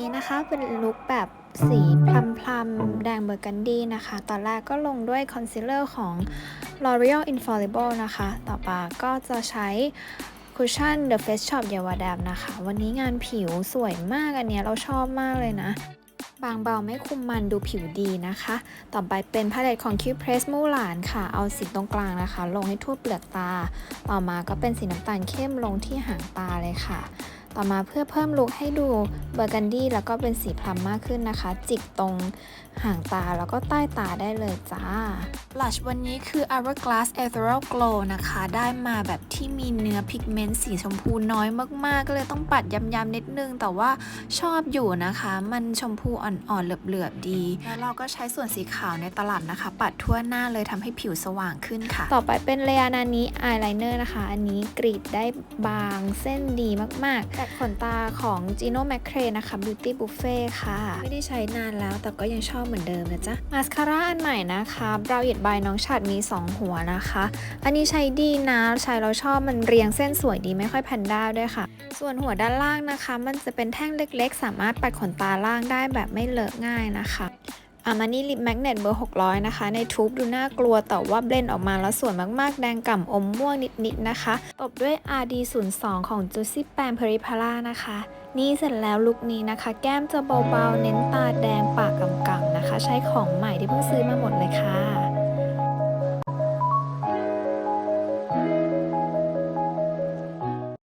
นี้นะคะเป็นลุคแบบสีพลัมพลัมๆแดงเบอร์กันดีนะคะ ตอนแรกก็ลงด้วยคอนซีลเลอร์ของ L'Oreal Infallible นะคะ ต่อมาก็จะใช้คุชชั่น The Face Shop เยาวดมนะคะ วันนี้งานผิวสวยมากอันเนี้ยเราชอบมากเลยนะ บางเบาไม่คุมมันดูผิวดีนะคะ ต่อไปเป็นพาเลตของ Q Press มู่หลานค่ะ เอาสีตรงกลางนะคะ ลงให้ทั่วเปลือกตา ต่อมาก็เป็นสีน้ำตาลเข้มลงที่หางตาเลยค่ะ ต่อมาเพื่อเพิ่มลุคให้ดูเบอร์กันดี้แล้วก็เป็นสีพลัมมากขึ้นนะคะ จิกตรงหางตาแล้วก็ใต้ตาได้เลยจ้าบลัชวันนี้คือ Hourglass Ethereal Glow นะคะ ได้มาแบบที่มีเนื้อพิกเมนต์สีชมพูน้อยมากๆ ก็เลยต้องปัดย้ำๆนิดนึง แต่ว่าชอบอยู่นะคะ มันชมพูอ่อนๆ เหลือบๆ ดี แล้วเราก็ใช้ส่วนสีขาวในตลับนะคะ ปัดทั่วหน้าเลยทำให้ผิวสว่างขึ้นค่ะ ต่อไปเป็นเลอานานี้อายไลเนอร์นะคะ อันนี้กรีดได้บางเส้นดีมากๆแตกขนตาของ Gino m a c r a นะคะ Beauty Buffet ค่ะ ไม่ได้ใช้นานแล้วแต่ก็ยังชอบเหมือนเดิมนะจ๊ะ มาสคาร่าอันใหม่นะคะ Brow It by น้องฉัดมี 2 หัวนะคะ อันนี้ใช้ดีนะ ใช้เราชอบมันเรียงเส้นสวยดีไม่ค่อยแพนด้าด้วยค่ะ ส่วนหัวด้านล่างนะคะ มันจะเป็นแท่งเล็กๆ สามารถปัดขนตาล่างได้แบบไม่เลอะง่ายนะคะ อามานี่ลิปแมกเนตเบอร์ 600 นะคะ ในทูบดูน่ากลัวแต่ว่าเบลนออกมาแล้วสวยมากๆ แดงก่ำอมม่วงนิดๆนะคะ ตบด้วย RD02 ของ Juicy p a n p e r i p a l a นะคะ นี่เสร็จแล้วลุคนี้นะคะ แก้มจะเบาๆ เน้นตาแดงปากกำๆนะคะ ใช้ของใหม่ที่เพิ่งซื้อมาหมดเลยค่ะ